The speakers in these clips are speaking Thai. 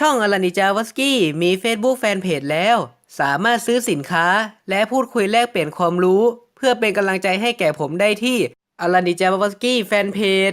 ช่องอลานิจาวสกี้มี Facebook แฟนเพจแล้ว สามารถซื้อสินค้า และพูดคุยแลกเปลี่ยนความรู้ เพื่อเป็นกำลังใจให้แก่ผมได้ที่อลานิจาวสกี้แฟนเพจ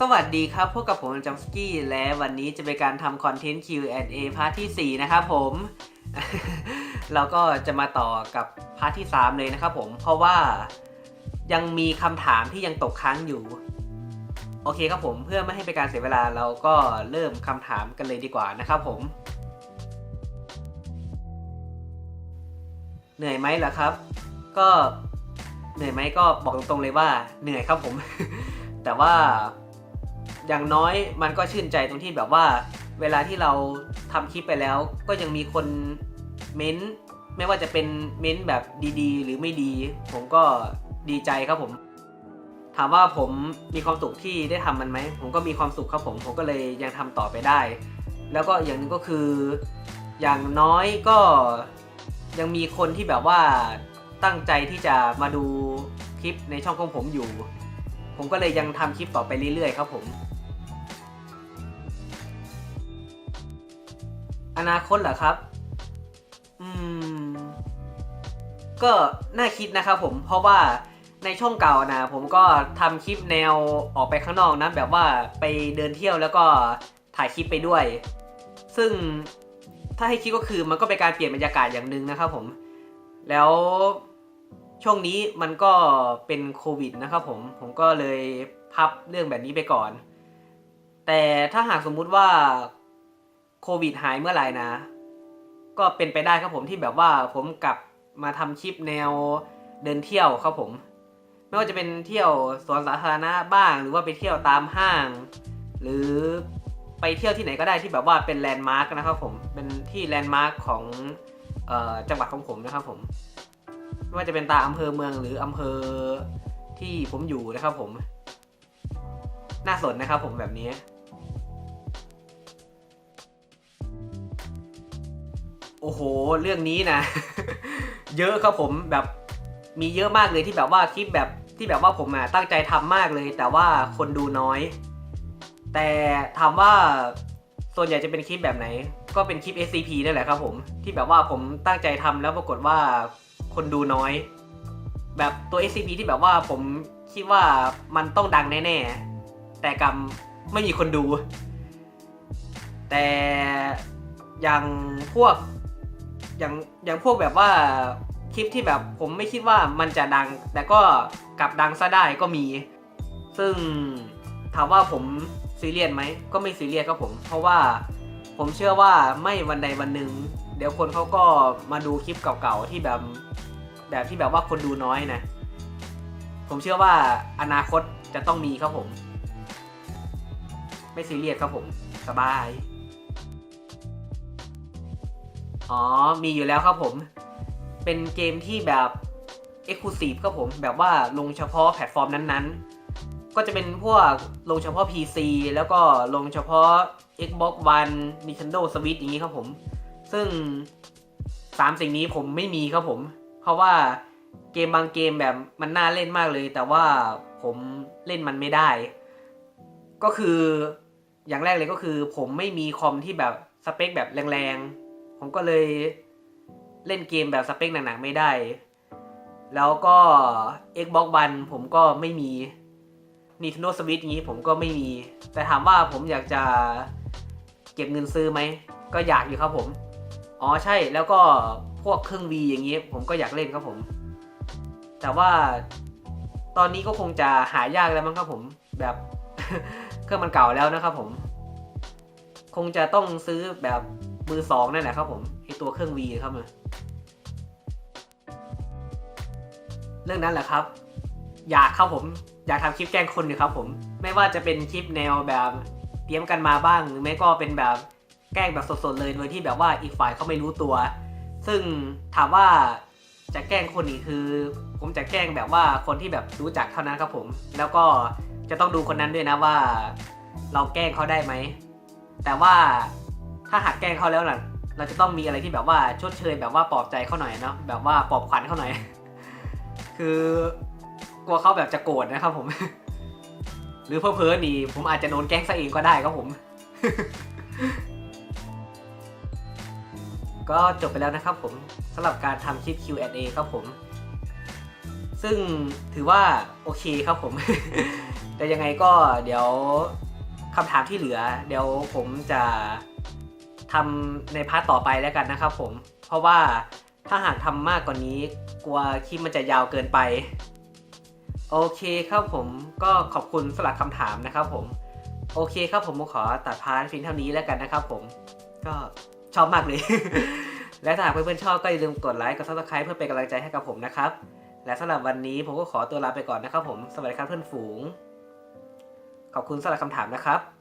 สวัสดีครับพบกับผมจังสกี้และวันนี้จะเป็นการทำคอนเทนต์ Q&A พาร์ทที่ 4 นะครับผม เราก็จะมาต่อกับพาร์ทที่ 3 เลยนะครับผมเพราะว่ายังมีคำถามที่ยังตกค้างอยู่ โอเคครับผมเพื่อไม่ให้เป็นการเสียเวลาเราก็เริ่มคำถามกันเลยดีกว่านะครับผม เหนื่อยไหมล่ะครับ ก็เหนื่อยไหมก็บอกตรงๆเลยว่าเหนื่อยครับผม แต่ว่า อย่างน้อยมันก็ชื่นใจตรงที่แบบว่า เวลาที่เราทำคลิปไปแล้ว ก็ยังมีคนเม้นไม่ว่าจะเป็นเม้นแบบดีๆ หรือไม่ดี ผมก็ดีใจครับผม ถามว่าผมมีความสุขที่ได้ทำมันไหมผมก็มีความสุขครับผม ผมก็เลยยังทำต่อไปได้ แล้วก็อย่างนึงก็คือ อย่างน้อยก็ยังมีคนที่แบบว่าตั้งใจที่จะมาดูคลิปในช่องของผมอยู่ ผมก็เลยยังทำคลิปต่อไปเรื่อยๆ ครับผม อนาคตเหรอครับ อืม ก็น่าคิดนะครับผม เพราะว่าในช่องเก่านะผมก็ทำคลิปแนวออกไปข้างนอกนะแบบว่าไปเดินเที่ยวแล้วก็ถ่ายคลิปไปด้วย ซึ่งถ้าให้คิดก็คือมันก็เป็นการเปลี่ยนบรรยากาศอย่างหนึ่งนะครับผม แล้วช่วงนี้มันก็เป็นโควิดนะครับผม ผมก็เลยพับเรื่องแบบนี้ไปก่อน แต่ถ้าหากสมมุติว่า โควิดหายเมื่อไหร่นะ ก็เป็นไปได้ครับผมที่แบบว่าผมกลับมาทำคลิปแนวเดินเที่ยวครับผม ไม่ว่าจะเป็นเที่ยวสวนสาธารณะบ้าง หรือว่าไปเที่ยวตามห้าง หรือไปเที่ยวที่ไหนก็ได้ที่แบบว่าเป็นแลนด์มาร์กนะครับผมเป็นที่แลนด์มาร์กของออจังหวัดของผมนะครับผมไม่ว่าจะเป็นตามอำเภอเมืองหรืออำเภอที่ผมอยู่นะครับผม น่าสนนะครับผมแบบนี้ อ้โห เรื่องนี้นะ เยอะครับผมแบบมีเยอะมากเลยที่แบบว่าคลิปแบบที่แบบว่าผมอะตั้งใจทำมากเลย แต่ว่าคนดูน้อย แต่ถามว่าส่วนใหญ่จะเป็นคลิปแบบไหน ก็เป็นคลิป SCP นั่นแหละครับผมที่แบบว่าผมตั้งใจทำแล้วปรากฏว่าคนดูน้อย แบบตัว SCP ที่แบบว่าผมคิดว่ามันต้องดังแน่ๆ แต่กรรมไม่มีคนดู แต่อย่างพวก อย่างอย่างพวกแบบว่าคลิปที่แบบผมไม่คิดว่ามันจะดัง แต่ก็กลับดังซะได้ก็มี ซึ่งถามว่าผมซีเรียสไหมก็ไม่ซีเรียสครับผม เพราะว่าผมเชื่อว่าไม่วันใดวันหนึ่งเดี๋ยวคนเขาก็มาดูคลิปเก่าๆที่แบบแบบที่แบบว่าคนดูน้อยนะ ผมเชื่อว่าอนาคตจะต้องมีครับผม ไม่ซีเรียสครับผม สบาย อ๋อ มีอยู่แล้วครับผม เป็นเกมที่แบบ Exclusive ครับผม แบบว่าลงเฉพาะแพลตฟอร์มนั้นๆ ก็จะเป็นพวกลงเฉพาะ PC แล้วก็ลงเฉพาะ Xbox One Nintendo Switch อย่างนี้ครับผม ซึ่ง 3 สิ่งนี้ผมไม่มีครับผม เพราะว่าเกมบางเกมแบบมันน่าเล่นมากเลย แต่ว่าผมเล่นมันไม่ได้ ก็คืออย่างแรกเลยก็คือผมไม่มีคอมที่แบบสเปคแบบแรงๆ ผมก็เลยเล่นเกมแบบสเปคหนักๆไม่ได้ แล้วก็ Xbox One ผมก็ไม่มี Nintendo Switch นี้ผมก็ไม่มี แต่ถามว่าผมอยากจะเก็บเงินซื้อไหม ก็อยากอยู่ครับผม อ๋อใช่แล้วก็พวกเครื่อง V อย่างนี้ผมก็อยากเล่นครับผม แต่ว่าตอนนี้ก็คงจะหายากแล้วมั้งครับผม แบบเครื่องมันเก่าแล้วนะครับผม คงจะต้องซื้อแบบ มือสองนั่นแหละครับผมไอตัวเครื่อง V ครับมาเรื่องนั้นแหละครับ อยากครับผมอยากทำคลิปแกล้งคนอยู่ครับผม ไม่ว่าจะเป็นคลิปแนวแบบเตรียมกันมาบ้างหรือไม่ก็เป็นแบบแกล้งแบบสดๆเลยโดยที่แบบว่าอีกฝ่ายเขาไม่รู้ตัว ซึ่งถามว่าจะแกล้งคนนี้คือ ผมจะแกล้งแบบว่าคนที่แบบรู้จักเท่านั้นครับผม แล้วก็จะต้องดูคนนั้นด้วยนะว่า เราแกล้งเขาได้ไหมแต่ว่า ถ้าหากแกล้งเขาแล้วน่ะเราจะต้องมีอะไรที่แบบว่าชดเชยแบบว่าปลอบใจเขาหน่อยเนาะแบบว่าปลอบขวัญเขาหน่อย คือกลัวเขาแบบจะโกรธนะครับผม หรือเพ้อเพอนี่ผมอาจจะโดนแกล้งซะเองก็ได้ครับผม ก็จบไปแล้วนะครับผมสำหรับการทำคลิป Q&A ครับผม ซึ่งถือว่าโอเคครับผม แต่ยังไงก็เดี๋ยวคำถามที่เหลือ เดี๋ยวผมจะ ทำในพาร์ทต่อไปแล้วกันนะครับผม เพราะว่าถ้าหากทำมากกว่านี้กลัวคลิปมันจะยาวเกินไป โอเคครับผมก็ขอบคุณสำหรับคำถามนะครับผม โอเคครับผมผมขอตัดพาร์ทฟินเท่านี้แล้วกันนะครับผม ก็ชอบมากเลย และถ้าหากเพื่อนๆชอบก็อย่าลืมกดไลค์กดซับสไครป์เพื่อเป็นกำลังใจให้กับผมนะครับ และสำหรับวันนี้ผมก็ขอตัวลาไปก่อนนะครับผม สวัสดีครับเพื่อนฝูง ขอบคุณสำหรับคำถามนะครับ